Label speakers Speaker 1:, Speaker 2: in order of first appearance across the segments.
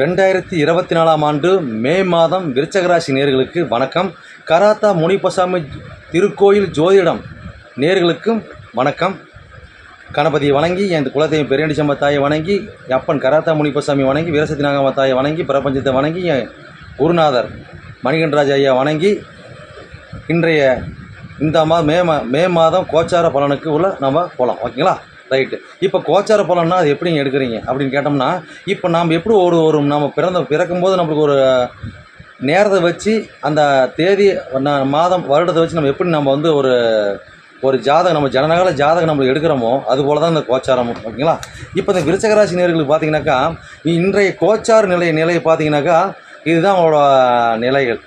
Speaker 1: ரெண்டாயிரத்தி இருபத்தி நாலாம் ஆண்டு மே மாதம் விருச்சகராசி நேர்களுக்கு வணக்கம். கராத்தா முனிப்பசாமி திருக்கோயில் ஜோதிடம் நேர்களுக்கும் வணக்கம். கணபதியை வணங்கி என் குலதெய்வம் பெரியடிச்சம்ம தாயை வணங்கி அப்பன் கராத்தா முனிப்பசாமி வணங்கி வீரசத்தி நாகம்ம தாயை வணங்கி பிரபஞ்சத்தை வணங்கி என் குருநாதர் மணிகண்டராஜ் ஐயா வணங்கி இன்றைய இந்த மா மே மா மே மாதம் கோச்சார பலனுக்கு உள்ள நம்ம போகலாம் ஓகேங்களா? ரைட்டு இப்போ கோச்சார பலன்னா அது எப்படிங்க எடுக்கிறீங்க? அப்படின்னு கேட்டோம்னா இப்போ நாம் எப்படி ஒரு ஒரு நம்ம பிறந்த பிறக்கும்போது நம்மளுக்கு ஒரு நேரத்தை வச்சு அந்த தேதி ந- மாதம் வருடத்தை வச்சு நம்ம எப்படி நம்ம வந்து ஒரு ஒரு ஜாதகம் நம்ம ஜனநகர ஜாதகம் நம்ம எடுக்கிறோமோ அது போல தான் இந்த கோச்சாரமும் ஓகேங்களா? இப்போ இந்த விருச்சகராசி நேர்களுக்கு பார்த்தீங்கன்னாக்கா இன்றைய கோச்சார் நிலை நிலையை பார்த்தீங்கன்னாக்கா இதுதான் அவங்களோட நிலைகள்.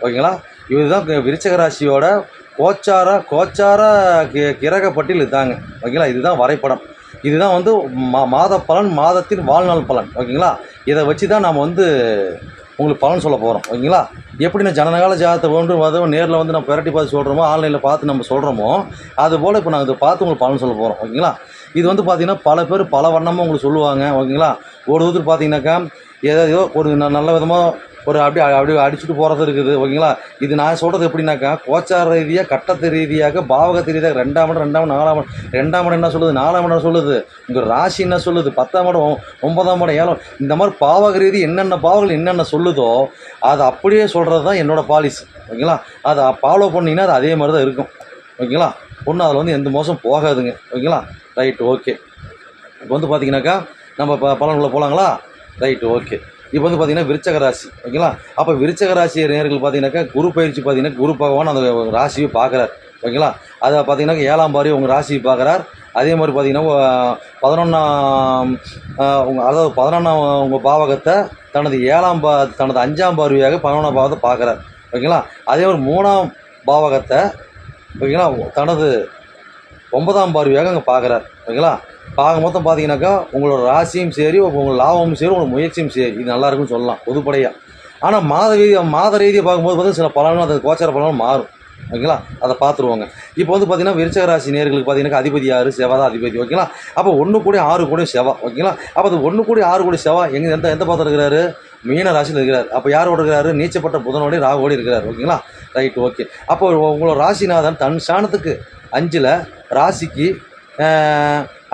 Speaker 1: ஓகேங்களா? இதுதான் விருச்சகராசியோட ராசியோட கோச்சார கோச்சார கி- கிரக பட்டியல் இதாங்க. ஓகேங்களா? இதுதான் வரைபடம். இதுதான் வந்து மா மாத பலன் மாதத்தின் வாழ்நாள் பலன். ஓகேங்களா? இதை வச்சு தான் நாம் வந்து உங்களுக்கு பலன் சொல்ல போகிறோம் ஓகேங்களா? எப்படி நான் ஜனநகால ஜாதத்தை ஒன்று வந்து நேரில் வந்து நம்ம பிரட்டி பார்த்து சொல்கிறோமோ ஆன்லைனில் பார்த்து நம்ம சொல்கிறோமோ அதுபோல் இப்போ நாங்கள் இதை பார்த்து உங்களுக்கு பலன் சொல்ல போகிறோம் ஓகேங்களா? இது வந்து பார்த்தீங்கன்னா பல பேர் பல வண்ணமாக உங்களுக்கு சொல்லுவாங்க. ஓகேங்களா? ஒரு விதத்தில் பார்த்தீங்கன்னாக்கா ஏதோ ஒரு ந- நல்ல விதமாக ஒரு அப்படி அப்படி அடிச்சுட்டு போகிறது இருக்குது ஓகேங்களா? இது நான் சொல்கிறது எப்படின்னாக்கா கோச்சார ரீதியாக கட்டத்து ரீதியாக பாவகத்து ரீதியாக ரெண்டாம் இடம் ரெண்டாம் இடம், நாலாம் இடம். ரெண்டாம் இடம் என்ன சொல்லுது? நாலாம் இடம் சொல்லுது? உங்கள் ராசி என்ன சொல்லுது? பத்தாம் இடம் ஒன்பதாம் இடம் ஏழாம் இந்த மாதிரி பாவக ரீதி என்னென்ன பாவங்கள் என்னென்ன சொல்லுதோ அதை அப்படியே சொல்கிறது தான் என்னோடய பாலிசி ஓகேங்களா? அதை ஃபாலோ பண்ணிங்கன்னா அது அதே மாதிரி தான் இருக்கும் ஓகேங்களா? ஒன்றும் அதில் வந்து எந்த மோசம் போகாதுங்க ஓகேங்களா? ரைட் ஓகே இப்போ வந்து பார்த்தீங்கன்னாக்கா நம்ம ப பலன்களை போகலாங்களா ரைட் ஓகே இப்போ வந்து பார்த்தீங்கன்னா விருச்சக ராசி ஓகேங்களா? அப்போ விருச்சக ராசி நேர்கள் பார்த்தீங்கன்னாக்கா குரு பயிற்சி பார்த்தீங்கன்னா குரு பகவான் அந்த ராசியை பார்க்குறார் ஓகேங்களா? அதை பார்த்தீங்கன்னா ஏழாம் பாரி உங்கள் ராசியை பார்க்குறார். அதே மாதிரி பார்த்தீங்கன்னா பதினொன்றாம் உங்கள் அதாவது பதினொன்றாம் உங்கள் பாவகத்தை தனது ஏழாம் பா தனது அஞ்சாம் பார்வையாக பதினொன்றாம் பாவத்தை பார்க்குறார் ஓகேங்களா? அதே மாதிரி மூணாம் பாவகத்தை ஓகேங்களா? தனது ஒன்பதாம் பார்வையாக அங்கே பார்க்குறார் ஓகேங்களா? ஆக மொத்தம் பார்த்தீங்கன்னாக்கா உங்களோட ராசியும் சரி உங்கள் லாபமும் சரி உங்களோட முயற்சியும் சரி. இது நல்லா இருக்குன்னு சொல்லலாம் பொதுப்படையாக ஆனால் மாத ரீதியாக மாத ரீதியாக பார்க்கும்போது பார்த்தீங்கன்னா சில பலனும் அது கோச்சார பலனும் மாறும். ஓகேங்களா? அதை பார்த்துருவாங்க இப்போ வந்து பார்த்தீங்கன்னா விருச்சக ராசி நேர்களுக்கு பார்த்தீங்கன்னா அதிபதி ஆறு செவா தான் அதிபதி ஓகேங்களா? அப்போ ஒன்று கூட ஆறு கூட செவா ஓகேங்களா? அப்போ அது ஒன்று கூட ஆறு கூட செவா எங்கே எந்த எந்த பாத்திரம் இருக்கிறாரு? மீன ராசியில் இருக்கிறார். அப்போ யாரோட இருக்கிறாரு? நீச்சப்பட்ட புதனோடய ராகுவோடு இருக்கிறார் ஓகேங்களா? Right okay. அப்போ உங்களோட ராசிநாதன் தன் ஸ்தானத்துக்கு அஞ்சில் ராசிக்கு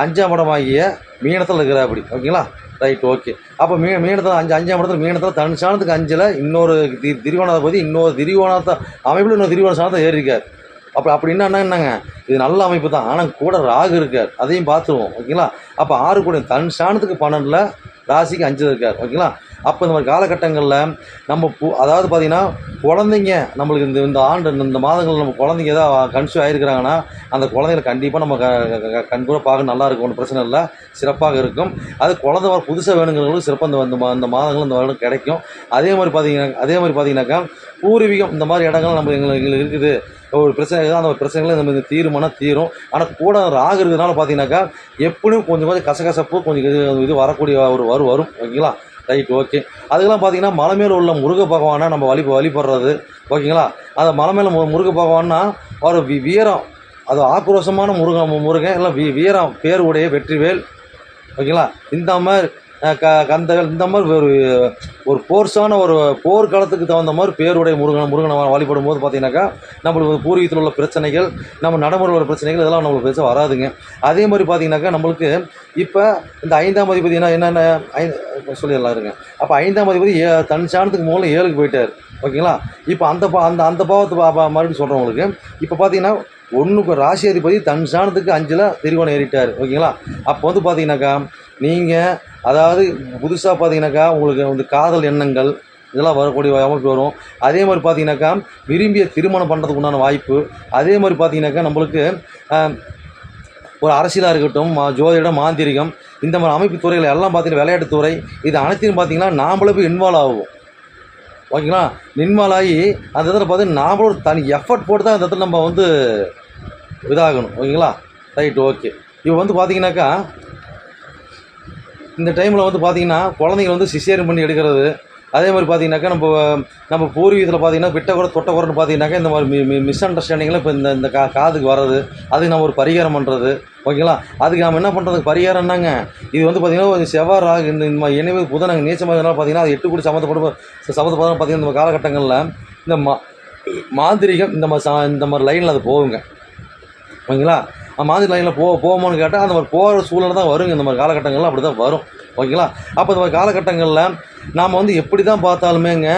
Speaker 1: அஞ்சாம் இடமாகிய மீனத்தில் இருக்கிறாப்படி ஓகேங்களா? ரைட் ஓகே அப்போ மீ மீனத்தில் அஞ்சு அஞ்சாம் இடத்துல மீனத்தில் தன் சாணத்துக்கு அஞ்சில் இன்னொரு தி திரிவோணாதிபதி இன்னொரு திரிவோணத்தை அமைப்பில் இன்னொரு திரிவோண சாணத்தை ஏறியிருக்கார் அப்போ அப்படி என்ன என்னங்க? இது நல்ல அமைப்பு தான். ஆனால் கூட ராகு இருக்கார். அதையும் பார்த்துருவோம். ஓகேங்களா? அப்போ ஆறு கூட தன் சாணத்துக்கு பன்னெண்டில் ராசிக்கு அஞ்சு இருக்கார். ஓகேங்களா? அப்போ இந்த மாதிரி காலகட்டங்களில் நம்ம அதாவது பார்த்தீங்கன்னா குழந்தைங்க நம்மளுக்கு இந்த இந்த ஆண்டு இந்த- இந்த மாதங்கள் நம்ம குழந்தைங்க ஏதாவது கன்சியூவ் ஆகிருக்கிறாங்கன்னா அந்த குழந்தைங்களை கண்டிப்பாக நம்ம க க- பார்க்க நல்லா இருக்கும் ஒன்றும் பிரச்சனை இல்லை. சிறப்பாக இருக்கும். அது குழந்தை வர புதுசாக வேணுங்கிறவங்களுக்கு சிறப்பாக இந்த இந்த மா- இந்த மாதங்கள் இந்த வருடம் கிடைக்கும். அதே மாதிரி பார்த்தீங்கன்னா அதே மாதிரி பார்த்தீங்கன்னாக்கா பூர்வீகம் இந்த மாதிரி இடங்கள் நம்ம எங்களுக்கு எங்களுக்கு இருக்குது. ஒரு பிரச்சனை இருக்குது அந்த பிரச்சனைகளை நம்ம இந்த தீருமானா தீரும். ஆனால் கூட ராகு இருக்கிறதுனால பார்த்தீங்கன்னாக்கா எப்படியும் கொஞ்சம் கொஞ்சம் கசகசப்பு கொஞ்சம் இது இது வரக்கூடிய ஒரு வரும் வரும் ஓகேங்களா? Right okay. அதுக்கெல்லாம் பார்த்தீங்கன்னா மலை மேலே உள்ள முருக பகவானை நம்ம வழி வழிபடுறது. ஓகேங்களா? அந்த மலை மேலே மு- முருக பகவான்னா ஒரு வி- வீரம் அது ஆக்ரோஷமான முருகன் முருகன் இல்லை வீ வீரம் பேர் உடைய வெற்றிவேல். ஓகேங்களா? இந்த மாதிரி க கந்தகள் இந்த மாதிரி ஒரு ஒரு போர்ஸான ஒரு போர்க்காலத்துக்கு தகுந்த மாதிரி பேருடைய முருகன் முருகனை வழிபடும் போது பார்த்தீங்கன்னாக்கா நம்மளுக்கு பூர்வீகத்தில் உள்ள பிரச்சனைகள் நம்ம நடைமுறையில் உள்ள பிரச்சனைகள் இதெல்லாம் நம்மளுக்கு பெருசாக வராதுங்க. அதே மாதிரி பார்த்தீங்கன்னாக்கா நம்மளுக்கு இப்போ இந்த ஐந்தாம் அதிபதி என்ன என்னென்ன ஐந்து சொல்லிடலாம் இருங்க. அப்போ ஐந்தாம் அதிபதி ஏ தன் சாணத்துக்கு மூலம் ஏழுக்கு போயிட்டார். ஓகேங்களா? இப்போ அந்த பா அந்த அந்த பாவத்தை மறுபடியும் சொல்கிறேன் உங்களுக்கு. இப்போ பார்த்தீங்கன்னா ஒன்றுக்கு ராசி அதிபதி தன் சாணத்துக்கு அஞ்சில் திரிகோணம் ஏறிட்டார். ஓகேங்களா? அப்போ வந்து பார்த்தீங்கன்னாக்கா நீங்கள் அதாவது புதுசாக பார்த்தீங்கன்னாக்கா உங்களுக்கு வந்து காதல் எண்ணங்கள் இதெல்லாம் வரக்கூடிய அமைப்பு வரும். அதே மாதிரி பார்த்தீங்கன்னாக்கா விரும்பிய திருமணம் பண்ணுறதுக்கு உண்டான வாய்ப்பு. அதே மாதிரி பார்த்தீங்கன்னாக்கா நம்மளுக்கு ஒரு அரசியலாக இருக்கட்டும் மா- ஜோதிடம் மாந்திரிகம் இந்த மாதிரி அமைப்பு துறைகள் எல்லாம் பார்த்தீங்கன்னா விளையாட்டுத்துறை இது அனைத்தையும் பார்த்தீங்கன்னா நாமளே போய் இன்வால்வ் ஆகும் ஓகேங்களா? இன்வால்வ் ஆகி அந்த இடத்துல பார்த்தீங்கன்னா நாமளும் தனி எஃபர்ட் போட்டு தான் அந்த இடத்துல நம்ம வந்து இதாகணும். ஓகேங்களா? ரைட் ஓகே இப்போ வந்து பார்த்தீங்கன்னாக்கா இந்த டைமில் வந்து பார்த்தீங்கன்னா குழந்தைங்க வந்து சிசேரியன் பண்ணி எடுக்கிறது. அதே மாதிரி பார்த்தீங்கன்னாக்கா நம்ம நம்ம பூர்வீகத்தில் பார்த்தீங்கன்னா விட்ட குறை தொட்ட குறைன்னு பார்த்தீங்கன்னாக்கா இந்த மாதிரி மி மிஸ் அண்டர்ஸ்டாண்டிங்கில் இப்போ இந்த இந்த கா காதுக்கு வர்றது அதுக்கு நம்ம ஒரு பரிகாரம் பண்ணுறது ஓகேங்களா அதுக்கு நம்ம என்ன பண்ணுறதுக்கு பரிகாரம் என்னங்க இது வந்து பார்த்திங்கன்னா செவ்வாய் ராகு இந்த இந்த மாதிரி எனவே புதன் நாங்கள் நீச்சமாக பார்த்தீங்கன்னா அது எட்டு கூடி சம்மந்தப்படும் சம்மந்தப்படும் பார்த்தீங்கன்னா இந்த காலகட்டங்களில் இந்த மா மாந்திரிகம் இந்த மாதிரி சா இந்த மாதிரி லைனில் அது போகுங்க. ஓகேங்களா மாதிரி லைனில் போ போகுமான்னு கேட்டால் அந்த மாதிரி போகிற சூழ்நிலை தான் வருங்க. இந்த மாதிரி காலகட்டங்கள்லாம் அப்படி தான் வரும். ஓகேங்களா? அப்போ இந்த மாதிரி காலகட்டங்களில் நாம் வந்து எப்படி தான் பார்த்தாலுமேங்க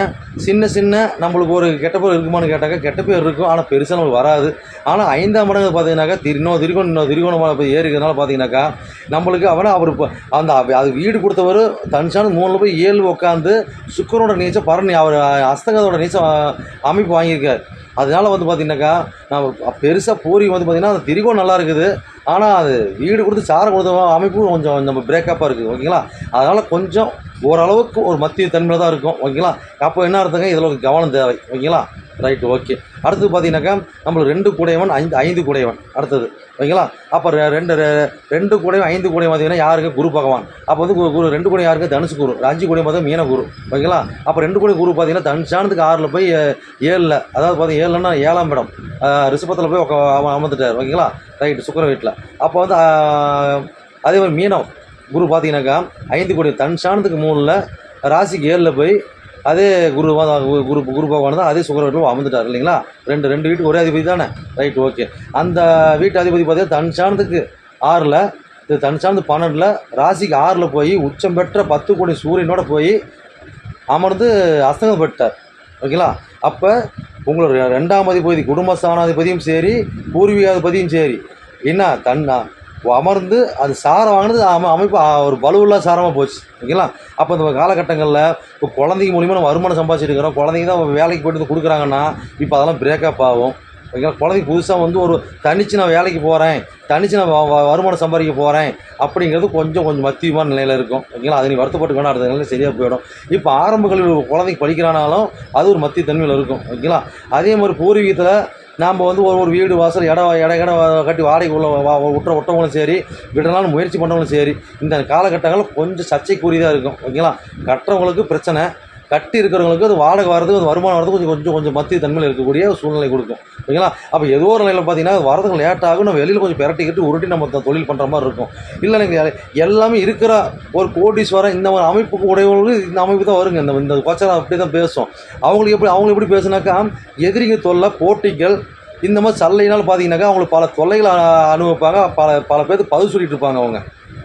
Speaker 1: சின்ன சின்ன நம்மளுக்கு ஒரு கெட்ட பேர் இருக்குமான்னு கேட்டாக்கா கெட்ட பேர் இருக்கும். ஆனால் பெருசாக நம்மளுக்கு வராது. ஆனால் ஐந்தாம் மடங்கு பார்த்தீங்கன்னாக்கா திரினோ இன்னும் திரிகோணம் இன்னும் திரிகோணமாக போய் ஏறிக்கிறதுனால பார்த்தீங்கன்னாக்கா நம்மளுக்கு அவனை அவர் இப்போ அந்த அது வீடு கொடுத்தவர் தனிச்சான மூணில் போய் ஏழு உட்காந்து சுக்கரோட நீச்சம் பரணி அவர் அஸ்தகத்தோட நீச்சம் அமைப்பு வாங்கியிருக்கார். அதனால வந்து பார்த்தீங்கன்னாக்கா நான் பெருசாக பூரி வந்து பார்த்தீங்கன்னா அந்த திரிகோணம் நல்லா இருக்குது. ஆனால் அது வீடு கொடுத்து சாரம் கொடுத்த அமைப்பு கொஞ்சம் நம்ம பிரேக்கப்பாக இருக்குது. ஓகேங்களா? அதனால் கொஞ்சம் ஓரளவுக்கு ஒரு மத்திய தன்மையில் தான் இருக்கும். ஓகேங்களா? அப்போ என்ன அர்த்தங்க? இதில் ஒரு கவனம் தேவை. ஓகேங்களா? ரைட்டு ஓகே அடுத்தது பார்த்தீங்கன்னாக்கா நம்மளுக்கு ரெண்டு கூடையவன் ஐந்து ஐந்து கூடையவன். அடுத்தது ஓகேங்களா? அப்போ ரெ- ரெண்டு ரெ- ரெண்டு கூடையும் ஐந்து கூடையும் பார்த்தீங்கன்னா யாருக்கு? குரு பகவான். அப்போ வந்து கு- குரு ரெண்டு கூடையும் யாருக்கு? தனுசு குரு. அஞ்சு கூடையும் பார்த்தா மீன குரு. ஓகேங்களா? அப்போ ரெண்டு கூடை குரு பார்த்தீங்கன்னா தனுஷானதுக்கு ஆறில் போய் ஏழில் அதாவது பார்த்தீங்கன்னா ஏழுலன்னா ஏழாம் இடம். ரிஷபத்தில் போய் அவன் அமர்ந்துட்டார். ஓகேங்களா? ரைட்டு சுக்கர வீட்டில் அப்போ வந்து அதே மாதிரி மீனம். குரு பார்த்தீங்கன்னாக்கா ஐந்து கோடி தன் சாணத்துக்கு மூணில் ராசிக்கு ஏழில் போய் அதே குரு தான் குரு குரு பகவான் தான் அதே சுக்கர வீட்டில் அமர்ந்துட்டார் இல்லைங்களா? ரெண்டு ரெண்டு வீட்டுக்கு ஒரே அதிபதி தானே? ரைட் ஓகே அந்த வீட்டு அதிபதி பார்த்தீங்கன்னா தன் சாணத்துக்கு ஆறில் இது தன் சார்ந்து பன்னெண்டில் ராசிக்கு ஆறில் போய் உச்சம் பெற்ற பத்து கோடி சூரியனோட போய் அமர்ந்து அஸ்தங்கம் பெற்றார். ஓகேங்களா? அப்போ உங்களோட ரெண்டாம் அதிபதி குடும்ப குடும்பஸ்தானாதிபதியும் சரி பூர்வீகாதிபதியும் சரி என்ன? தன்னா அமர்ந்து அது சாரம் வாங்கினது அம அமைப்பு ஒரு பலுவுள்ள சாரமாக போச்சு. ஓகேங்களா? அப்போ இந்த காலகட்டங்களில் இப்போ குழந்தைங்க மூலிமா நம்ம வருமானம் சம்பாதிச்சிட்டு இருக்கிறோம் குழந்தைங்க தான் வேலைக்கு போயிட்டு கொடுக்குறாங்கன்னா இப்போ அதெல்லாம் பிரேக்கப் ஆகும். ஓகேங்களா? குழந்தைக்கு புதுசாக வந்து ஒரு தனிச்சு நான் வேலைக்கு போகிறேன் தனிச்சு நான் வ- வ- வருமானம் சம்பாதிக்க போகிறேன் அப்படிங்கிறது கொஞ்சம் கொஞ்சம் மத்தியமான நிலையில் இருக்கும். ஓகேங்களா? அதை நீ வருத்தப்பட்டு வேணா அடுத்த நிலையில் சரியாக போயிடும். இப்போ ஆரம்ப குழந்தைக்கு படிக்கிறானாலும் அது ஒரு மத்திய தன்மையில் இருக்கும். ஓகேங்களா? அதே மாதிரி பூர்வீகத்தில் நாம் வந்து ஒரு ஒரு வீடு வாசல் இடம் இடம் இடம் கட்டி வாடகை உள்ள வா- விட்டுற விட்டவங்களும் சரி விடலாம்னு முயற்சி பண்ணவங்களும் சரி இந்த காலகட்டங்களில் கொஞ்சம் சர்ச்சைக்குரியதாக இருக்கும் ஓகேங்களா? கட்டுறவங்களுக்கு பிரச்சனை கட்டி இருக்கிறவங்களுக்கு அது வாடகை வரதுக்கு அது வருமானம் வரதுக்கு கொஞ்சம் கொஞ்சம் கொஞ்சம் மத்திய தன்மையில் இருக்கக்கூடிய ஒரு சூழ்நிலை கொடுக்கும். ஓகேங்களா அப்போ ஏதோ ஒரு நிலையில் பார்த்தீங்கன்னா வரதுக்கு லேட் ஆகும் நம்ம வெளியில் கொஞ்சம் பெரட்டிக்கிட்டு உருட்டி நம்ம தொழில் பண்ணுற மாதிரி இருக்கும். இல்லை எனக்கு எல்லாமே இருக்கிற ஒரு கோடீஸ்வரன் இந்த மாதிரி அமைப்புக்கு உடையவங்களுக்கு இந்த அமைப்பு தான் வருங்க. இந்த இந்த கொச்சரம் அப்படி தான் பேசும். அவங்களுக்கு எப்படி அவங்களுக்கு எப்படி பேசுனாக்கா எதிரிங்க தொல்லை போட்டிகள் இந்த மாதிரி சல்லையினால் பார்த்தீங்கன்னாக்கா அவங்களுக்கு பல தொல்லைகளை அனுபவிப்பாங்க. பல பல பேர்த்து பதில் சொல்லிட்டு இருப்பாங்க அவங்க.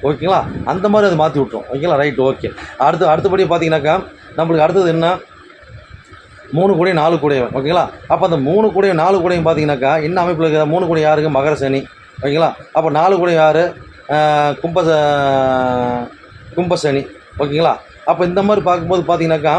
Speaker 1: ஓகேங்களா? அந்த மாதிரி அதை மாற்றி விட்ரும் ஓகேங்களா? Right okay. அடுத்து அடுத்தபடி பார்த்தீங்கன்னாக்கா நம்மளுக்கு அடுத்தது என்ன? மூணு கூடையும் நாலு கூடையும் ஓகேங்களா? அப்போ அந்த மூணு கூடையும் நாலு கூடையும் பார்த்தீங்கன்னாக்கா என்ன அமைப்பில் இருக்குது? மூணு கூடை யாருக்கு? மகர சனி ஓகேங்களா? அப்போ நாலு கூடை யார்? கும்ப கும்பசனி ஓகேங்களா? அப்போ இந்த மாதிரி பார்க்கும்போது பார்த்தீங்கன்னாக்கா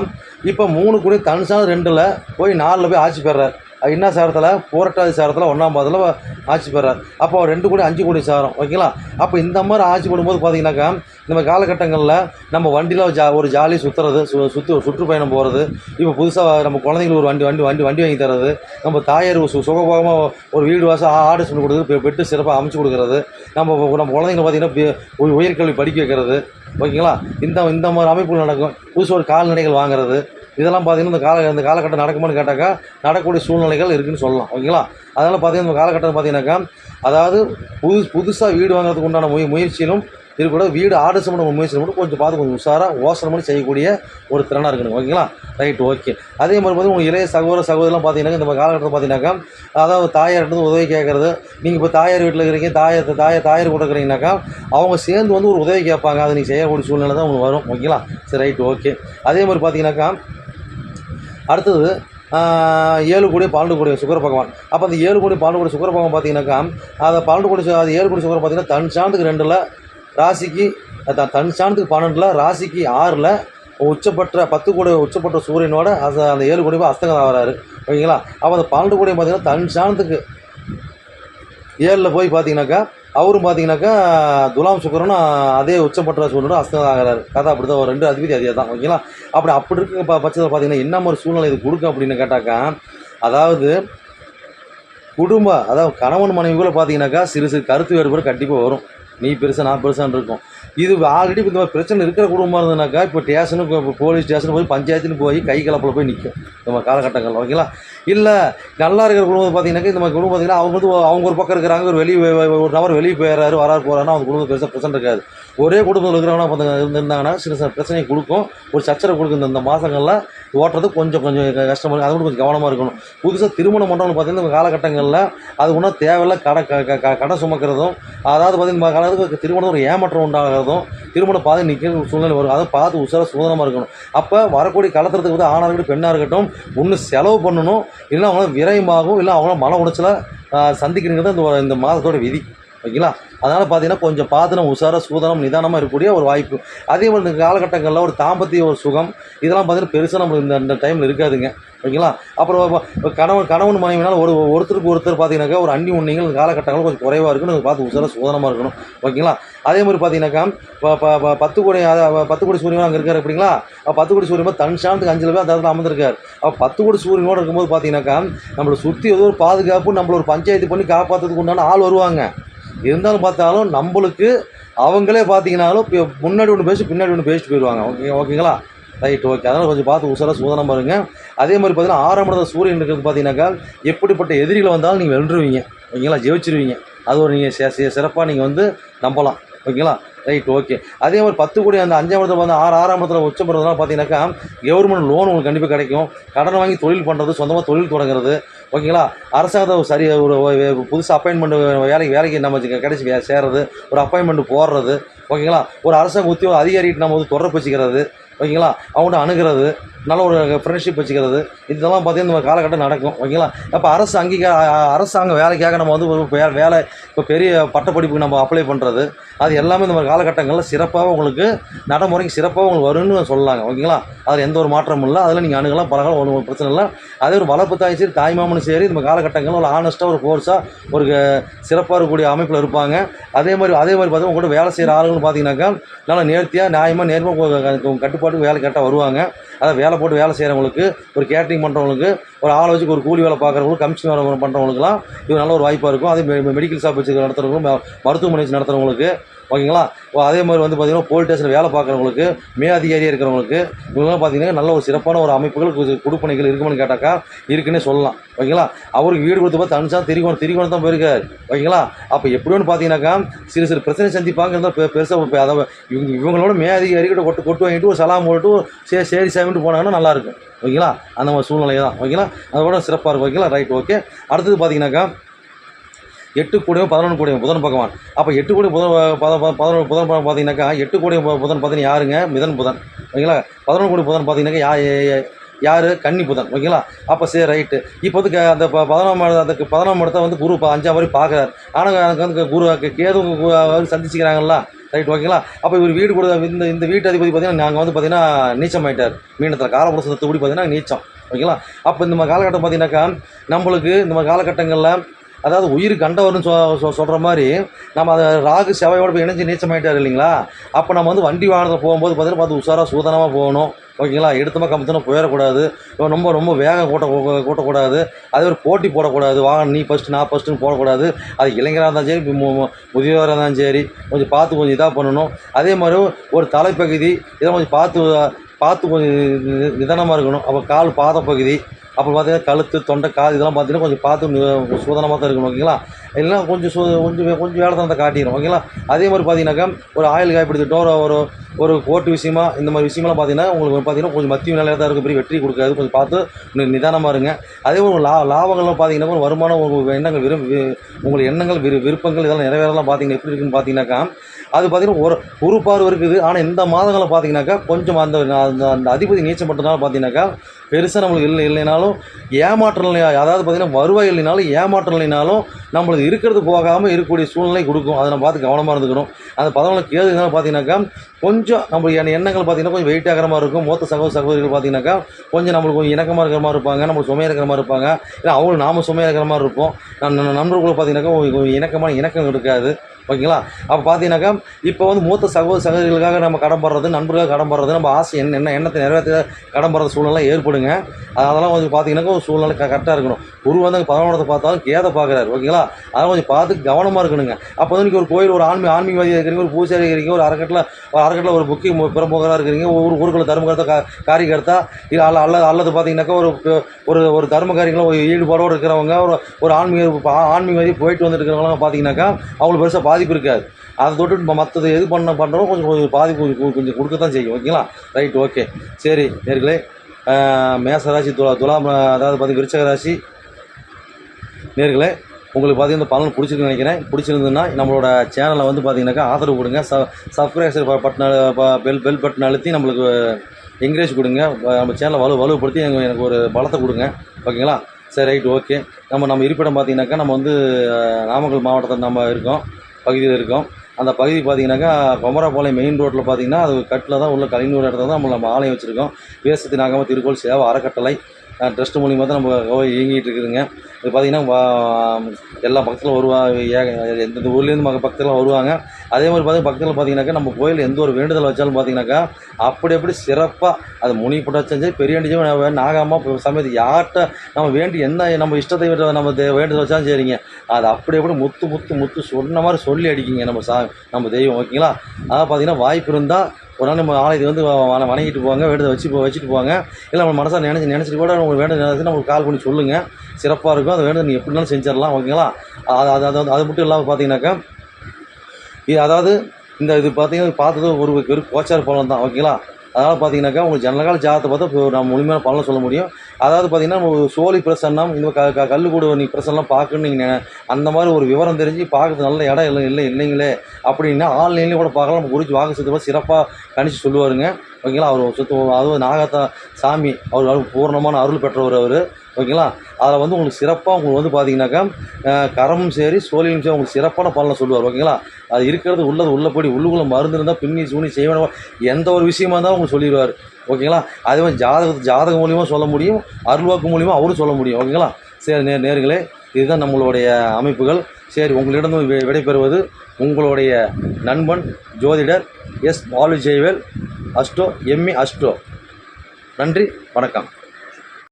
Speaker 1: இப்போ மூணு கூடையும் தனுசான ரெண்டில் போய் நாலில் போய் ஆட்சி பெறார். என்ன சாரத்தில்? போராட்டாதி சாரத்தில் ஒன்றாம் பாதத்தில் ஆட்சி பெறார். அப்போ அவர் ரெண்டு கோடி அஞ்சு கோடி சாரம். ஓகேங்களா? அப்போ இந்த மாதிரி ஆட்சி போடும்போது பார்த்தீங்கன்னாக்கா நம்ம காலகட்டங்களில் நம்ம வண்டியில் ஜா ஒரு ஜாலி சுற்றுறது சு சுற்று சுற்றுப்பயணம் போகிறது இப்போ புதுசாக நம்ம குழந்தைங்களுக்கு ஒரு வண்டி வண்டி வண்டி வண்டி வாங்கி தர்றது நம்ம தாயார் சு சுகபோகமாக ஒரு வீடு வாசம் ஆடு சொல்லி கொடுக்குறது பெட்டு சிறப்பாக அமைச்சு கொடுக்குறது நம்ம நம்ம குழந்தைங்களை பார்த்தீங்கன்னா பி- உயர்கல்வி படிக்க வைக்கிறது ஓகேங்களா? இந்த இந்த மாதிரி அமைப்புகள் நடக்கும். புதுசு ஒரு கால்நடைகள் வாங்குறது இதெல்லாம் பார்த்தீங்கன்னா இந்த கால இந்த காலகட்டம் நடக்குமான்னு கேட்டாக்கா நடக்கக்கூடிய சூழ்நிலைகள் இருக்குதுன்னு சொல்லலாம். ஓகேங்களா? அதனால் பார்த்தீங்கன்னா இந்த காலகட்டம் பார்த்தீங்கன்னாக்கா அதாவது புது புதுசாக வீடு வாங்குறதுக்கு உண்டான முய முயற்சியிலும் இருக்கக்கூட வீடு ஆர்டர் சம்மந்த முயற்சி மட்டும் கொஞ்சம் பார்த்து கொஞ்சம் உஷாராக யோசனை பண்ணி செய்யக்கூடிய ஒரு திறனாக இருக்கணும். ஓகேங்களா? Right okay. அதே மாதிரி வந்து உங்கள் இளைய சகோதர சகோதரிலாம் பார்த்தீங்கன்னா இந்த மாதிரி காலகட்டத்தில் பார்த்தீங்கன்னாக்கா அதாவது தாயார்கிட்ட உதவி கேட்குறது நீங்கள் இப்போ தாயார் வீட்டில் இருக்கிறீங்க தாயார் தாயார் தாயார் கூட இருக்கிறீங்கனாக்கா அவங்க சேர்ந்து வந்து ஒரு உதவி கேட்பாங்க. அதை நீங்கள் செய்யக்கூடிய சூழ்நிலை தான் உங்களுக்கு வரும். ஓகேங்களா? சரி ரைட் ஓகே. அதே மாதிரி பார்த்தீங்கன்னாக்கா அடுத்தது ஏழு கோடி பன்னெண்டு கோடி சுக்கர பகவான். அப்போ அந்த ஏழு கோடி பன்னெண்டு கோடி சுக்கர பகவான் பார்த்தீங்கன்னாக்கா அதை பன்னெண்டு கோடி அது ஏழு கோடி சுக்கரம் பார்த்தீங்கன்னா தன் சாணத்துக்கு ரெண்டில் ராசிக்கு தன் சாணத்துக்கு பன்னெண்டில் ராசிக்கு ஆறில் உச்சப்பட்ட பத்து கோடி உச்சப்பட்ட சூரியனோட அது அந்த ஏழு கோடி அஸ்தகம் வராரு ஓகேங்களா? அப்போ அந்த பன்னெண்டு கோடி பார்த்தீங்கன்னா தன் சாணத்துக்கு ஏழில் போய் பார்த்தீங்கன்னாக்கா அவரும் பார்த்தீங்கன்னாக்கா துலாம் சுக்கரனும் அதே உச்சப்பட்ட சூழ்நிலை அஸ்தம் ஆகிறாரு கதை அப்படி தான் ரெண்டு அதிபதி அதிகம் தான் ஓகேங்களா? அப்படி அப்படி இருக்க பட்சத்தில் பார்த்தீங்கன்னா என்ன மாதிரி சூழ்நிலை இது கொடுக்கும் அப்படின்னு கேட்டாக்கா அதாவது குடும்ப அதாவது கணவன் மனைவிக்குள்ள பார்த்தீங்கன்னாக்கா சிறு சிறு கருத்து வேறுபாடு கண்டிப்பாக வரும். நீ பெருசா நான் பெருசான்னு இருக்கும். இது ஆல்ரெடி இந்த மாதிரி பிரச்சனை இருக்கிற குடும்பமாக இருந்ததுனாக்கா இப்போ ஸ்டேஷனுக்கு இப்போ போலீஸ் ஸ்டேஷன் போய் பஞ்சாயத்துன்னு போய் கை கலப்பில் போய் நிற்கும் நம்ம காலகட்டங்கள் ஓகேங்களா? இல்லை நல்லா இருக்கிற குடும்பம் பார்த்தீங்கன்னாக்கா இந்த மாதிரி குடும்பம் பார்த்தீங்கன்னா அவங்க வந்து அவங்க ஒரு பக்கம் இருக்கிறாங்க ஒரு வெளியே ஒரு நபர் வெளியே போயிடுறாரு வராரு போகிறாருன்னா அவங்க குடும்பம் பெருசாக பிரச்சனை இருக்காது. ஒரே குடும்பத்தில் இருக்கிறவங்க இருந்திருந்தாங்கன்னா சில சில பிரச்சனையை கொடுக்கும். ஒரு சச்சரவு கொடுக்கும். இந்த- இந்த மாதங்களில் ஓட்டுறது கொஞ்சம் கொஞ்சம் கஷ்டமாக இருக்கும். அது மட்டும் கொஞ்சம் கவனமாக இருக்கணும். புதுசாக திருமணம் பண்ணுறவங்க பார்த்தீங்கன்னா இந்த காலகட்டங்களில் அது ஒன்றும் தேவையில்ல. கடை க க- க- கடை சுமக்கிறதும் அதாவது பார்த்தீங்கன்னா காலத்துக்கு திருமணம் ஒரு ஏமாற்றம் உண்டாகிறதும் திருமணம் பார்த்து நிற்கிற ஒரு சூழ்நிலை வரும். அதை பார்த்து உசாராக சுதந்திரமாக இருக்கணும். அப்போ வரக்கூடிய கலத்துறதுக்கு வந்து ஆணாக இருக்கட்டும் பெண்ணாக இருக்கட்டும் ஒன்று செலவு பண்ணணும். இல்லை அவங்கள விரயமாகும் இல்லை அவங்களாம் மன உளைச்சலை சந்திக்கிறங்கிறது இந்த இந்த மாதத்தோட விதி. ஓகேங்களா? அதனால் பார்த்தீங்கன்னா கொஞ்சம் பாதனம் உஷார உஷாராக சூதனம் நிதானமாக இருக்கக்கூடிய ஒரு வாய்ப்பு. அதே மாதிரி இந்த காலகட்டங்களில் ஒரு தாம்பத்திய ஒரு சுகம் இதெல்லாம் பார்த்தீங்கன்னா பெருசாக நம்மளுக்கு இந்த இந்த டைமில் இருக்காதுங்க. ஓகேங்களா? அப்புறம் கணவன் கணவன் மனைவினால் ஒரு ஒருத்தருக்கு ஒருத்தர் பார்த்தீங்கன்னாக்கா ஒரு அன்னி உண்ணிகள் இந்த காலகட்டங்கள் கொஞ்சம் குறைவாக இருக்கணும் நீங்கள் பார்த்து உஷாராக சூதனமாக இருக்கணும். ஓகேங்களா? அதே மாதிரி பார்த்தீங்கன்னாக்கா பத்து கோடி பத்து கோடி சூரியன் அங்கே இருக்கார் அப்படிங்களா அப்ப பத்து கோடி சூரியன் தன் சாணத்துக்கு அஞ்சு பேர் அந்த இடத்துல அப்போ பத்து கோடி சூரியனோட இருக்கும்போது பார்த்தீங்கன்னாக்கா நம்மளை சுற்றி ஏதோ ஒரு பாதுகாப்பு நம்மள ஒரு பஞ்சாயத்து பண்ணி காப்பாற்றுறதுக்கு உண்டான ஆள் வருவாங்க. இருந்தாலும் பார்த்தாலும் நம்மளுக்கு அவங்களே பார்த்தீங்கனாலும் இப்போ முன்னாடி ஒன்று பேசி பின்னாடி ஒன்று பேசிட்டு போயிடுவாங்க. ஓகே ஓகேங்களா? ரைட் ஓகே அதனால் கொஞ்சம் பார்த்து உசாராக சூதனம் பாருங்க. அதே மாதிரி பார்த்தீங்கன்னா ஆறாம் இடத்துல சூரியன் இருக்கிறது பார்த்தீங்கன்னாக்கா எப்படிப்பட்ட எதிரிகளை வந்தாலும் நீங்கள் வென்றுவீங்க. ஓகேங்களா? ஜெயிச்சிருவீங்க. அது ஒரு நீங்கள் சிறப்பாக நீங்கள் வந்து நம்பலாம். ஓகேங்களா? ரைட் ஓகே அதே மாதிரி பத்து கோடி அந்த அஞ்சாம் இடத்துல வந்து ஆறு ஆறாம் இடத்துல உச்சம் பெறதுனால பார்த்தீங்கன்னாக்கா கவர்மெண்ட் லோன் உங்களுக்கு கண்டிப்பாக கிடைக்கும். கடன் வாங்கி தொழில் பண்ணுறது சொந்தமாக தொழில் தொடங்குறது. ஓகேங்களா? அரசாங்கத்தை சரி ஒரு புதுசாக அப்பாயின்மெண்ட் வேலைக்கு வேலைக்கு நம்ம கிடைச்சி சேர்றது ஒரு அப்பாயின்மெண்ட் போடுறது. ஓகேங்களா? ஒரு அரசாங்க உத்தியோக அதிகாரிகிட்ட நம்ம வந்து தொடர்பு வச்சுக்கிறது. ஓகேங்களா? அவங்கள்ட்ட அணுகிறது. நல்ல ஒரு ஃப்ரெண்ட்ஷிப் வச்சுக்கிறது. இதெல்லாம் பார்த்தீங்கன்னா நம்ம காலகட்டம் நடக்கும். ஓகேங்களா? அப்போ அரசு அங்கீகார அரசாங்க வேலைக்காக நம்ம வந்து வே- வேலை இப்போ பெரிய பட்டப்படிப்புக்கு நம்ம அப்ளை பண்ணுறது அது எல்லாமே இந்த மாதிரி காலகட்டங்களில் சிறப்பாக உங்களுக்கு நடைமுறைக்கு சிறப்பாக உங்களுக்கு வரும்னு சொல்லலாங்க ஓகேங்களா? அதில் எந்த ஒரு மாற்றமும் இல்லை. அதில் நீங்கள் அணுகலாம் பழகலாம் ஒன்றும் பிரச்சனை இல்லை. அதே ஒரு வளர்ப்பு தாய் சரி தாய்மாமனும் சரி இந்த காலகட்டங்களில் ஒரு ஆனஸ்ட்டாக ஒரு ஃபோர்ஸாக ஒரு சிறப்பாக இருக்கக்கூடிய அமைப்பில் இருப்பாங்க. அதே மாதிரி அதே மாதிரி பார்த்தீங்கன்னா உங்கள்கிட்ட வேலை செய்கிற ஆளுங்கன்னு பார்த்தீங்கன்னாக்கா நல்லா நேர்த்தியாக நியாயமாக நேர்மையாக கட்டுப்பாட்டுக்கு வேலை கரெக்டாக வருவாங்க. அதாவது வேலை போட்டு வேலை செய்கிறவங்களுக்கு ஒரு கேட்டரிங் பண்ணுறவங்களுக்கு ஒரு ஆளை வச்சு ஒரு கூலி வேலை பார்க்குறவங்களுக்கு கமிஷன் வேலை பண்ணுறவங்களுக்குலாம் இது நல்ல ஒரு வாய்ப்பாக இருக்கும். அதே மெடிக்கல் ஷாப் வச்சு நடத்துகிறவங்களும் மருத்துவமனை வச்சு நடத்துகிறவங்களுக்கு ஓகேங்களா? ஓ, அதே மாதிரி வந்து பார்த்தீங்கன்னா போலீஸ் ஸ்டேஷனில் வேலை பார்க்குறவங்களுக்கு மே அதிகாரியாக இருக்கிறவங்களுக்கு இவங்களாம் பார்த்தீங்கன்னா நல்ல ஒரு சிறப்பான ஒரு அமைப்புகள் கொடுப்பனைகள் குடுப்பனைகள் இருக்குமான்னு கேட்டாக்கா இருக்குன்னே சொல்லலாம். ஓகேங்களா? அவருக்கு வீடு கொடுத்து பார்த்து அனுப்பிச்சா திரிகோணம் திரிகோணம் தான் போயிருக்காரு. ஓகேங்களா? அப்போ எப்படின்னு பார்த்தீங்கன்னாக்கா சிறு சிறு பிரச்சனை சந்திப்பாங்க இருந்தால் பெ பெருசாக அதை இவங்க இவங்களோட மே அதிகாரிகிட்ட கொட்டு கொட்டு வாங்கிட்டு ஒரு சலாம் போட்டு சே சரி சாமிட்டு போனாங்கன்னா நல்லாயிருக்கும் ஓகேங்களா? அந்த மாதிரி சூழ்நிலை தான் ஓகேங்களா அதோட சிறப்பாக இருக்கும். ஓகேங்களா? Right okay. அடுத்தது பார்த்தீங்கன்னாக்கா எட்டு கூடியும் பதினொன்று கூடியும் புதன் பகவான். அப்போ எட்டு கோடி புதன் பத- பதினொன்று புதன் பார்த்தீங்கன்னாக்கா எட்டு கோடி புதன் பார்த்தீங்கன்னா யாருங்க? மிதன் புதன். ஓகேங்களா? பதினொன்று கோடி புதன் பார்த்தீங்கன்னாக்கா யா யார்? கன்னி புதன். ஓகேங்களா? அப்போ சரி ரைட்டு. இப்போ வந்து அந்த ப- பதினொன்றாம் அந்த பதினொன்றாம் இடத்த வந்து குரு அஞ்சாம் வரை பார்க்குறாரு ஆனால் எனக்கு வந்து குரு கேது சந்திச்சுக்கிறாங்கல்ல? ரைட் ஓகேங்களா? அப்போ இவர் வீடு கூட இந்த இந்த வீட்டு அதிபதி பார்த்தீங்கன்னா நாங்கள் வந்து பார்த்தீங்கன்னா நீச்சம் ஆயிட்டார். மீனத்தில் காலபுரசத்தை கூடி பார்த்தீங்கன்னா நீச்சம். ஓகேங்களா? அப்போ இந்த மாதிரி காலகட்டம் பார்த்தீங்கன்னாக்கா நம்மளுக்கு இந்த மாதிரி காலகட்டங்களில் அதாவது உயிர் கண்டவர்னு சொ சொல்கிற மாதிரி நம்ம அதை ராகு செவையோட போய் இணைஞ்சு நீச்சமாயிட்டார் இல்லைங்களா? அப்போ நம்ம வந்து வண்டி வாகனத்தில் போகும்போது பார்த்தீங்கன்னா பார்த்து உஷாராக சூதனமாக போகணும். ஓகேங்களா? எடுத்தமாக கம்பத்தனம் போயிடக்கூடாது. ரொம்ப ரொம்ப வேகம் கூட்ட கூட்டக்கூடாது. அதே ஒரு போட்டி போடக்கூடாது. வாகனம் நீ ஃபஸ்ட்டு நான் ஃபஸ்ட்டுன்னு போடக்கூடாது. அது இளைஞராக இருந்தாலும் சரி மு- முதியவராக இருந்தாலும் சரி கொஞ்சம் பார்த்து கொஞ்சம் இதாக பண்ணணும். அதே மாதிரி ஒரு தலைப்பகுதி இதெல்லாம் கொஞ்சம் பார்த்து பார்த்து கொஞ்சம் நிதானமாக இருக்கணும். அப்போ கால் பாதப்பகுதி அப்புறம் பார்த்தீங்கன்னா கழுத்து தொண்டை காது இதெல்லாம் பார்த்தீங்கன்னா கொஞ்சம் பார்த்து சூதனமாக தான் இருக்கணும் ஓகேங்களா? இல்லைன்னா கொஞ்சம் சு கொஞ்சம் கொஞ்சம் வேலை தான் காட்டிடும் ஓகேங்களா? அதே மாதிரி பார்த்தீங்கன்னாக்கா ஒரு ஆயில் காயப்படுத்திட்டோம் ஒரு ஒரு ஒரு கோர்ட்டு விஷயமா இந்த மாதிரி விஷயமெல்லாம் பார்த்தீங்கன்னா உங்களுக்கு பார்த்தீங்கன்னா கொஞ்சம் மத்திய நிலையில் தான் இருக்கும் பெரிய வெற்றி கொடுக்காது கொஞ்சம் பார்த்து நிதானமாக இருங்க. அதே மாதிரி லா லாபங்கள்லாம் பார்த்தீங்கன்னா வருமானம் உங்கள் எண்ணங்கள் விரும் உங்கள் எண்ணங்கள் விரு விருப்பங்கள் இதெல்லாம் நிறைவேறலாம் பார்த்தீங்கன்னா எப்படி இருக்குன்னு பார்த்தீங்கன்னாக்கா அது பார்த்தீங்கன்னா ஒரு ஒரு பார்வை இருக்குது. ஆனால் இந்த மாதங்களில் பார்த்தீங்கன்னாக்கா கொஞ்சம் அந்த அந்த அந்த அதிபதி நீச்சம் பண்ணுறதுனால பார்த்தீங்கன்னாக்கா பெருசாக நம்மளுக்கு இல்லை இல்லைனாலும் ஏமாற்றம் இல்லையா அதாவது பார்த்தீங்கன்னா வருவாய் இல்லைனாலும் ஏமாற்றம் இல்லைனாலும் நம்மளுக்கு இருக்கிறது போகாமல் இருக்கக்கூடிய சூழ்நிலை கொடுக்கும். அதை நம்ம பார்த்து கவனமாக இருந்துக்கணும். அந்த பதினொன்று கேதுனால பார்த்தீங்கன்னாக்கா கொஞ்சம் நம்மளுக்கு எண்ணங்கள் பார்த்தீங்கன்னா கொஞ்சம் வெயிட் ஆகிற மாதிரி இருக்கும். மூத்த சகோதர சகோதரிகள் பார்த்தீங்கன்னாக்கா கொஞ்சம் நம்மளுக்கு கொஞ்சம் இணக்கமாக இருக்கிற மாதிரி இருப்பாங்க. நம்மளுக்கு சுமையாக இருக்கிற மாதிரி இருப்பாங்க. இல்லை அவங்களும் நாம சுமையாக இருக்கிற மாதிரி இருப்போம். நம்ம நம்ம நண்பர்களுக்கு பார்த்தீங்கன்னாக்கா கொஞ்சம் இணக்கமான இணக்கம் இருக்காது. ஓகேங்களா? அப்போ பார்த்தீங்கன்னாக்கா இப்போ வந்து மூத்த சகோதர சகோதரிகளுக்காக நம்ம கடன் படுறது நண்பர்களுக்காக கடன் படுறது நம்ம ஆசை என்ன என்ன எண்ணத்தை நிறைவேற்ற கடன் படுற சூழ்நிலை ஏற்படுங்க. அதெல்லாம் கொஞ்சம் பார்த்தீங்கன்னாக்கா ஒரு சூழ்நிலை கரெக்டாக இருக்கணும். குரு வந்து பதினொன்றத்தை பார்த்தாலும் கேதை பார்க்குறாரு ஓகேங்களா? அதெல்லாம் கொஞ்சம் பார்த்து கவனமாக இருக்கணுங்க. அப்போ வந்து நீங்கள் ஒரு கோயில் ஒரு ஆன்மீக ஆன்மீகவாதியாக இருக்கிறீங்க ஒரு பூசாரி இருக்கிறீங்க ஒரு அறக்கட்டில் ஒரு அறக்கட்டில் ஒரு புக்கி பிரமுகராக இருக்கிறீங்க ஒரு ஊருக்குள்ள தர்மகர்த்தா கா காரியகர்த்தா இல்லை அல்ல அல்லது அல்லது பார்த்தீங்கன்னாக்கா ஒரு ஒரு ஒரு தர்ம காரியங்களும் ஒரு ஈடுபாடோடு இருக்கிறவங்க ஒரு ஒரு ஆன்மீக ஆன்மீகவாதி போயிட்டு வந்துட்டு இருக்கிறவங்களாம் பார்த்தீங்கன்னாக்கா அவங்களுக்கு பெருசாக பாதிப்பு இருக்காது. அதை தொட்டு மற்றது எது பண்ண பண்ணுறோம் கொஞ்சம் கொஞ்சம் பாதிப்பு கொஞ்சம் கொடுக்க தான் செய்யும். ஓகேங்களா? ரைட் ஓகே சரி நேர்களே மேச ராசி துலா துலாம் அதாவது பார்த்தீங்கன்னா விருச்சக ராசி. நேர்களே உங்களுக்கு பார்த்தீங்கன்னா இந்த பலன் பிடிச்சிருக்குன்னு நினைக்கிறேன். பிடிச்சிருந்ததுன்னா நம்மளோட சேனலை வந்து பார்த்தீங்கன்னாக்கா ஆதரவு கொடுங்க. ச subscriber button bell bell button அழுத்தி நம்மளுக்கு என்கரேஜ் கொடுங்க. நம்ம சேனலை வலு வலுப்படுத்தி எனக்கு எனக்கு ஒரு பலத்தை கொடுங்க. ஓகேங்களா? சரி ரைட் ஓகே நம்ம நம்ம இருப்பிடம் பார்த்தீங்கன்னாக்கா நம்ம வந்து நாமக்கல் மாவட்டத்தில் நம்ம இருக்கோம். பகுதியில் இருக்கோம். அந்த பகுதி பார்த்தீங்கன்னாக்கா கொமராபாளையம் மெயின் ரோட்டில் பார்த்தீங்கன்னா அது கட்டில் தான் உள்ள கலைஞர் இடத்துல தான் நம்ம நம்ம ஆலயம் வச்சுருக்கோம். வேசத்தி நாகமாக திருக்கோள் சேவை அறக்கட்டளை ட்ரஸ்ட் மூலியமாக தான் நம்ம இயங்கிட்டு இருக்குதுங்க. இது பார்த்தீங்கன்னா வா- எல்லா பக்கத்தில் வருவாங்க. எந்தெந்த ஊர்லேருந்து பக்கத்தில் வருவாங்க. அதே மாதிரி பார்த்தீங்கன்னா பக்கத்தில் பார்த்தீங்கன்னாக்கா நம்ம கோயில் எந்த ஒரு வேண்டுதல் வச்சாலும் பார்த்தீங்கன்னாக்கா அப்படி அப்படி சிறப்பாக அது முனி புட்டாச்சும் சரி பெரிய அண்டிச்சும் நாகாமா சமயத்து யார்கிட்ட நம்ம வேண்டி என்ன நம்ம இஷ்டத்தை விட நம்ம வேண்டுதல் வச்சாலும் சரிங்க அது அப்படி அப்படி முத்து முத்து முத்து சொன்ன மாதிரி சொல்லி அடிக்குங்க நம்ம சா நம்ம தெய்வம் ஓகேங்களா? அதாவது பார்த்தீங்கன்னா வாய்ப்பு இருந்தால் ஒரு நாள் நம்ம ஆலயத்தை வந்து வணங்கிட்டு போவாங்க வேண்டுதல் வச்சு வச்சுட்டு போவாங்க. இல்லை நம்ம மனசாக நினச்சி நினச்சிட்டு கூட உங்களுக்கு வேண்டுதல் நினைச்சு நம்மளுக்கு கால் பண்ணி சொல்லுங்கள் சிறப்பாக இருக்கும். அது வேணும் நீங்கள் எப்படினாலும் செஞ்சிடலாம் ஓகேங்களா? அது அது அது அது மட்டும் இல்லாமல் பார்த்தீங்கன்னாக்கா இது அதாவது இந்த இது பார்த்தீங்கன்னா பார்த்தது ஒரு வெறும் கோச்சார் பலன் தான் ஓகேங்களா? அதனால் பார்த்தீங்கன்னாக்கா உங்களுக்கு ஜனகால ஜாதத்தை பார்த்தா இப்போ நம்ம முழுமையான பலனை சொல்ல முடியும். அதாவது பார்த்தீங்கன்னா நம்ம ஒரு சோழி பிரசன்னம் இந்த க க கல்லுக்கூட நீ பிரசன்னம் பார்க்கணுன்னு நீங்கள் அந்த மாதிரி ஒரு விவரம் தெரிஞ்சு பார்க்கறது நல்ல இடம் இல்லை இல்லை இல்லைங்களே? அப்படின்னா ஆன்லைன்லேயும் கூட பார்க்கலாம். நம்ம குறித்து வாக்கு சுத்தமாக சிறப்பாக கணிச்சு சொல்லுவாருங்க. ஓகேங்களா? அவர் சுத்த அதுவும் நாகத்தா சாமி அவர் பூர்ணமான அருள் பெற்றவர் அவர். ஓகேங்களா? அதில் வந்து உங்களுக்கு சிறப்பாக உங்களுக்கு வந்து பார்த்தீங்கன்னாக்கா கரமும் சரி சோழியும் சரி உங்களுக்கு சிறப்பான பலனை சொல்லுவார் ஓகேங்களா? அது இருக்கிறது உள்ளது உள்ளபடி உள்ளுக்குள்ளே மருந்து இருந்தால் பின்னி சூனி செய்வன எந்த ஒரு விஷயமா இருந்தாலும் உங்களுக்கு சொல்லிடுவார் ஓகேங்களா? அதே மாதிரி ஜாதக ஜாதகம் மூலியமாக சொல்ல முடியும் அருள்வாக்கு மூலியமாக அவரும் சொல்ல முடியும் ஓகேங்களா? சரி நே நேர்களே இதுதான் நம்மளுடைய அமைப்புகள். சரி உங்களிடம் வி- விடைபெறுவது உங்களுடைய நண்பன் ஜோதிடர் S Balu Jaivel Astro ME Astro. நன்றி வணக்கம்.